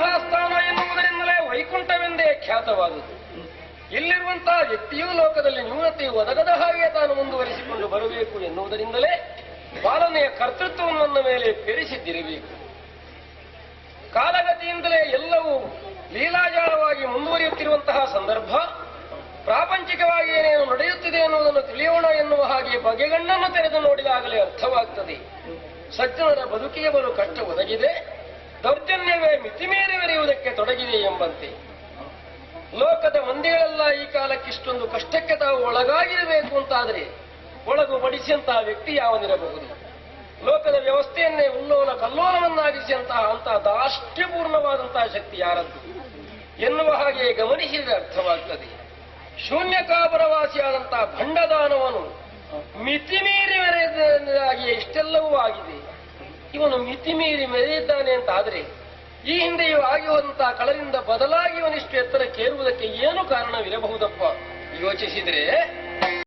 ಸ್ಥಾನ ಎನ್ನುವುದರಿಂದಲೇ ವೈಕುಂಠವೆಂದೇ ಖ್ಯಾತವಾದುದು. ಇಲ್ಲಿರುವಂತಹ ವ್ಯಕ್ತಿಯೂ ಲೋಕದಲ್ಲಿ ನ್ಯೂನತೆ ಒದಗದ ಹಾಗೆ ತಾನು ಮುಂದುವರಿಸಿಕೊಂಡು ಬರಬೇಕು ಎನ್ನುವುದರಿಂದಲೇ ಪಾಲನೆಯ ಕರ್ತೃತ್ವವನ್ನು ನನ್ನ ಮೇಲೆ ಪೆರಿಸಿದ್ದಿರಬೇಕು ಕಾಲಗತಿಯಿಂದಲೇ ಎಲ್ಲವೂ ಲೀಲಾಜಾಲವಾಗಿ ಮುಂದುವರಿಯುತ್ತಿರುವಂತಹ ಸಂದರ್ಭ ಪ್ರಾಪಂಚಿಕವಾಗಿ ಏನೇನು ನಡೆಯುತ್ತಿದೆ ಎನ್ನುವುದನ್ನು ತಿಳಿಯೋಣ ಎನ್ನುವ ಹಾಗೆ ಬಗೆಗಣ್ಣನ್ನು ತೆರೆದು ನೋಡಿದಾಗಲೇ ಅರ್ಥವಾಗ್ತದೆ. ಸಜ್ಜನರ ಬದುಕಿಗೆ ಬಲು ಕಷ್ಟ ಒದಗಿದೆ. ದೌರ್ಜನ್ಯವೇ ಮಿತಿ ತೊಡಗಿದೆ ಎಂಬಂತೆ. ಲೋಕದ ಮಂದಿಗಳೆಲ್ಲ ಈ ಕಾಲಕ್ಕಿಷ್ಟೊಂದು ಕಷ್ಟಕ್ಕೆ ತಾವು ಒಳಗಾಗಿರಬೇಕು ಅಂತಾದರೆ ಒಳಗು ಬಡಿಸಿದಂತಹ ವ್ಯಕ್ತಿ ಯಾವನಿರಬಹುದು? ಲೋಕದ ವ್ಯವಸ್ಥೆಯನ್ನೇ ಉಲ್ಲೋಲ ಕಲ್ಲೋಲವನ್ನಾಗಿಸಿದಂತಹ ಅಂತಹ ದಾಷ್ಟ್ಯಪೂರ್ಣವಾದಂತಹ ಶಕ್ತಿ ಯಾರದ್ದು? ಎನ್ನುವ ಹಾಗೆ ಗಮನಿಸಿದರೆ ಅರ್ಥವಾಗ್ತದೆ. ಶೂನ್ಯಕಾಪರವಾಸಿಯಾದಂತಹ ಭಂಡದಾನವನು ಮಿತಿಮೀರಿ ಮೆರೆದಾಗಿ ಇಷ್ಟೆಲ್ಲವೂ ಆಗಿದೆ. ಇವನು ಮಿತಿಮೀರಿ ಮೆರೆದಿದ್ದಾನೆ ಅಂತ ಆದರೆ ಈ ಹಿಂದೆಯೂ ಆಗಿರುವಂತಹ ಕಳರಿಂದ ಬದಲಾಗಿ ಒಂದಿಷ್ಟು ಎತ್ತರಕ್ಕೇರುವುದಕ್ಕೆ ಏನು ಕಾರಣವಿರಬಹುದಪ್ಪ? ಯೋಚಿಸಿದರೆ